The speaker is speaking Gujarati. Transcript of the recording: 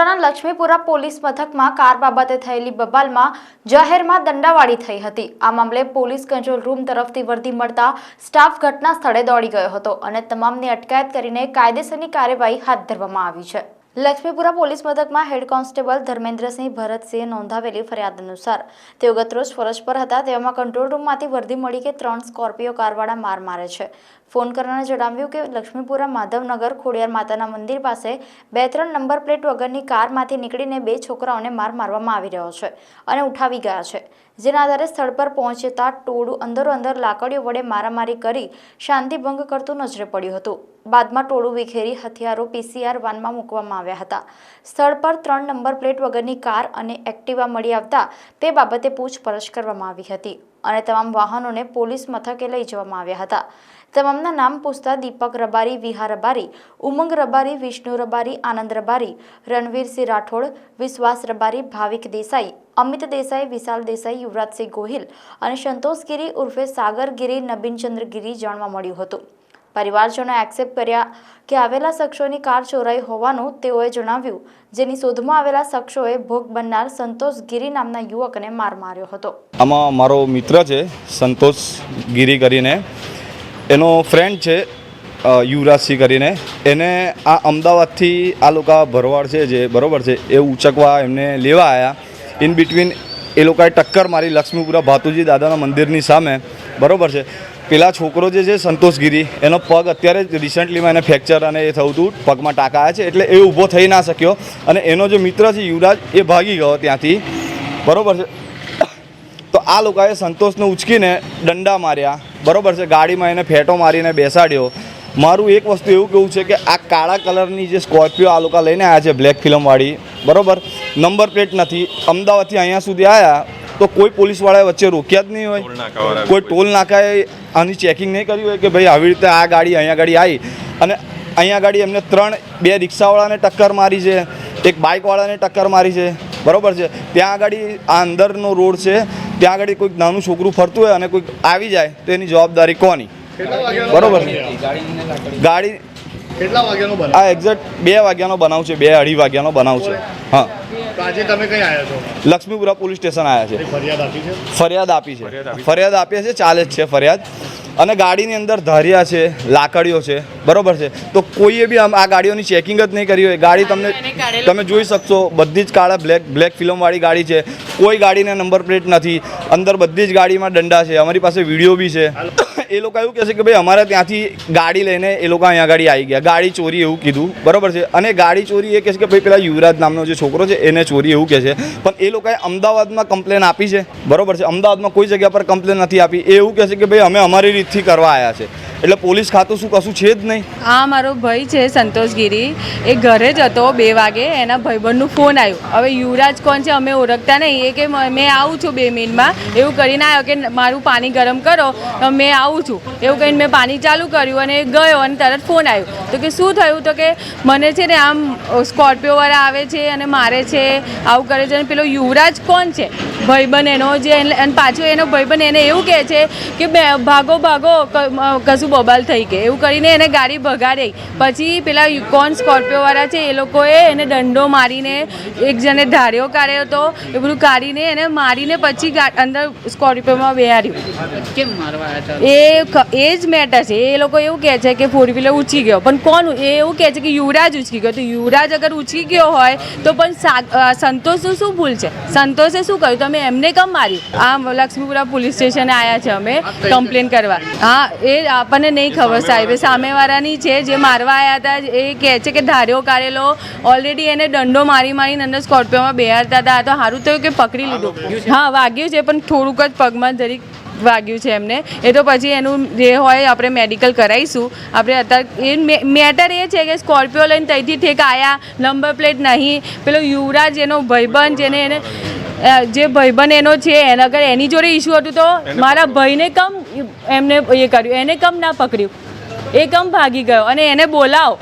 વડોદરાના લક્ષ્મીપુરા પોલીસ મથકમાં કાર બાબતે થયેલી બબાલમાં જાહેરમાં દંડાવાળી થઈ હતી. આ મામલે પોલીસ કંટ્રોલ રૂમ તરફથી વર્દી મળતા સ્ટાફ ઘટના સ્થળે દોડી ગયો હતો અને તમામની અટકાયત કરીને કાયદેસરની કાર્યવાહી હાથ ધરવામાં આવી છે. લક્ષ્મીપુરા પોલીસ મથકમાં હેડ કોન્સ્ટેબલ ધર્મેન્દ્રસિંહ ભરતસિંહે નોંધાવેલી ફરિયાદ અનુસાર તેઓ ગતરોજ ફરજ પર હતા. તેવામાં કંટ્રોલ રૂમમાંથી વર્દી મળી કે ત્રણ સ્કોર્પિયો કારવાળા માર મારે છે. ફોન કરનારે જણાવ્યું કે લક્ષ્મીપુરા માધવનગર ખોડિયાર માતાના મંદિર પાસે બે ત્રણ નંબર પ્લેટ વગરની કારમાંથી નીકળીને બે છોકરાઓને માર મારવામાં આવી રહ્યો છે અને ઉઠાવી ગયા છે. જેના આધારે સ્થળ પર પહોંચતા ટોળું અંદરો અંદર લાકડીઓ વડે મારામારી કરી શાંતિભંગ કરતું નજરે પડ્યું હતું. બાદમાં ટોળું વિખેરી હથિયારો પીસીઆર વાનમાં મૂકવામાં આવ્યા હતા. સ્થળ પર ત્રણ નંબર પ્લેટ વગરની કાર અને એક્ટિવા મળી આવતા તે બાબતે પૂછપરછ કરવામાં આવી હતી અને તમામ વાહનોને પોલીસ મથકે લઈ જવામાં આવ્યા હતા. તમામના નામ પૂછતા દીપક રબારી, વિહા રબારી, ઉમંગ રબારી, વિષ્ણુ રબારી, આનંદ રબારી, રણવીરસિંહ રાઠોડ, વિશ્વાસ રબારી, ભાવિક દેસાઈ, અમિત દેસાઈ, વિશાલ દેસાઈ, યુવરાજસિંહ ગોહિલ અને સંતોષ ગીરી ઉર્ફે સાગર ગીરી નબીનચંદ્ર ગીરી જાણવા મળ્યું હતું. પરિવારજનોએ એક્સેપ્ટ કર્યા કે આવેલા શખ્સોની કાર ચોરાઈ હોવાનું તેઓએ જણાવ્યું, જેની શોધમાં આવેલા શખ્સોએ ભોગ બનનાર સંતોષ ગીરી નામના યુવકને માર માર્યો હતો. આમાં મારો મિત્ર છે, સંતોષ ગીરી કરીને. એનો ફ્રેન્ડ છે યુવરાજ યુવરાજસિંહ કરીને. એને આ અમદાવાદથી આ લોકો ભરવાડ છે જે બરાબર છે, એ ઉચકવા એમને લેવા આવ્યા ઇન બિટવીન એ લોકોએ ટક્કર મારી લક્ષ્મીપુરા ભાતુજી દાદાના મંદિરની સામે. બરોબર છે. પેલા છોકરો જે છે સંતોષગીરી એનો પગ અત્યારે જ રિસન્ટલીમાં એને ફ્રેક્ચર અને એ થયું હતું, પગમાં ટાંકા આવ્યા છે, એટલે એ ઊભો થઈ ના શક્યો. અને એનો જે મિત્ર છે યુવરાજ, એ ભાગી ગયો ત્યાંથી. બરાબર છે? તો આ લોકોએ સંતોષને ઉચકીને દંડા માર્યા. બરાબર છે? ગાડીમાં એને ફેટો મારીને બેસાડ્યો. મારું એક વસ્તુ એવું કેવું છે કે આ કાળા કલરની જે સ્કોર્પિયો આ લોકો લઈને આવ્યા છે, બ્લેક ફિલ્મવાળી. બરાબર? નંબર પ્લેટ નથી. અમદાવાદથી અહીંયા સુધી આવ્યા. તો કોઈ પોલીસવાળાએ વચ્ચે રોક્યા જ નહીં હોય. કોઈ ટોલ નાકાએ આની ચેકિંગ નહીં કર્યું હોય કે ભાઈ આવી રીતે આ ગાડી અહીંયા ગાડી આવી. અને અહીંયા ગાડી એમને ત્રણ બે રિક્ષાવાળાને ટક્કર મારી છે એક બાઇકવાળાને ટક્કર મારી છે. બરોબર છે? ત્યાં આગળ આ અંદરનો રોડ છે ત્યાં આગળ કોઈક નાનું છોકરું ફરતું હોય અને કોઈક આવી જાય તો એની જવાબદારી કોની? બરાબર છે? ગાડી કેટલા વાગ્યાનો બનાવ? આ એક્ઝેક્ટ બે વાગ્યાનો બનાવ છે બે અઢી વાગ્યાનો બનાવ છે. હા. તો આજે તમે કઈ આવ્યા છો? લક્ષ્મીપુરા પોલીસ સ્ટેશન આવ્યા છે. ફરિયાદ આપી છે? ફરિયાદ આપી છે. ફરિયાદ આપી છે. ચાલે જ છે ફરિયાદ. અને ગાડીની અંદર ધારિયા છે લાકડીઓ છે. બરોબર છે? તો કોઈએ બી આમ આ ગાડીઓની ચેકિંગ જ નહીં કરી હોય. ગાડી તમને તમે જોઈ શકશો બધી જ કાળા બ્લેક બ્લેક ફિલ્મવાળી ગાડી છે. કોઈ ગાડીને નંબર પ્લેટ નથી. અંદર બધી જ ગાડીમાં દંડા છે. અમારી પાસે વીડિયો બી છે. એ લોકો એવું કહે છે કે ભાઈ અમારે ત્યાંથી ગાડી લઈને એ લોકો અહીંયા ગાડી આવી ગયા. ગાડી ચોરી એવું કીધું. બરાબર છે? અને ગાડી ચોરી એ કહે છે કે ભાઈ પેલા યુવરાજ નામનો જે છોકરો છે એને ચોરી એવું કહે છે. પણ એ લોકોએ અમદાવાદમાં કમ્પ્લેન આપી છે. બરોબર છે? અમદાવાદમાં કોઈ જગ્યા પર કમ્પ્લેન નથી આપી. એ એવું કહે છે કે ભાઈ અમે અમારી રીતથી કરવા આવ્યા છે. એટલે પોલીસ ખાતું શું, કશું છે જ નહીં? આ મારો ભાઈ છે, સંતોષ ગીરી. એ ઘરે જ હતો બે વાગે, એના ભાઈબંધનું ફોન આવ્યો. હવે યુવરાજ કોણ છે, અમે ઓળખતા નહીં. એ કે મ- આવું છું બે મિનિટમાં. એવું કરીને આવ્યો કે મારું પાણી ગરમ કરો મેં આવું છું. એવું કહીને મેં પાણી ચાલુ કર્યું અને એ ગયો અને તરત ફોન આવ્યો. તો કે શું થયું? તો કે મને છે ને આમ સ્કોર્પિયોવાળા આવે છે અને મારે છે, આવું કરે છે. અને પેલો યુવરાજ કોણ છે? ભાઈબંધ એનો જે પાછો એનો ભાઈબંધ એને એવું કહે છે કે ભાગો ભાગો ક- બબાલ થઈ ગઈ. એવું કરીને એને ગાડી ભગાડી. પછી પેલા યુ- કોણ સ્કોર્પિયોવાળા છે એ લોકોએ એને દંડો મારીને એક જણે ધાર્યો કાઢ્યો હતો એ બધું કાઢીને એને મારીને પછી અંદર સ્કોર્પિયોમાં બેહાર્યું. કેમ મારવા એ એ જ મેટર છે. એ લોકો એવું કહે છે કે ફોર વ્હીલર ઉછી ગયો. પણ કોણ એ એવું કહે છે કે યુવરાજ ઉચકી ગયો. તો યુવરાજ અગર ઉચકી ગયો હોય તો પણ સંતોષનું શું ભૂલ છે? સંતોષે શું કર્યું તમે એમને કેમ માર્યું? આ લક્ષ્મીપુરા પોલીસ સ્ટેશને આવ્યા છે અમે કમ્પ્લેન કરવા. હા એ આપણને નહીં ખબર સાહેબ સામેવાળાની છે જે મારવા આવ્યા હતા એ કહે છે કે ધાર્યો કાઢેલો ઓલરેડી એને દંડો મારી મારીને અંદર સ્કોર્પિયોમાં બેહારતા હતા. તો સારું થયું કે પકડી લીધું. હા વાગ્યું છે પણ થોડુંક જ પગમાં જરીક વાગ્યું છે એમને. એ તો પછી એનું જે હોય આપણે મેડિકલ કરાવીશું. આપણે અત્યારે એ મેટર એ છે કે સ્કોર્પિયો લઈને ત્યાંથી ઠેક આવ્યા નંબર પ્લેટ નહીં. પેલો યુવરાજ એનો ભાઈબંધ જેને એને જે ભાઈબંધ એનો છે એના અગર એની જોડે ઇશ્યુ હતું તો મારા ભાઈને કમ એમને એ કર્યું. એને કમ ના પકડ્યું. એ કમ ભાગી ગયો અને એને બોલાવો.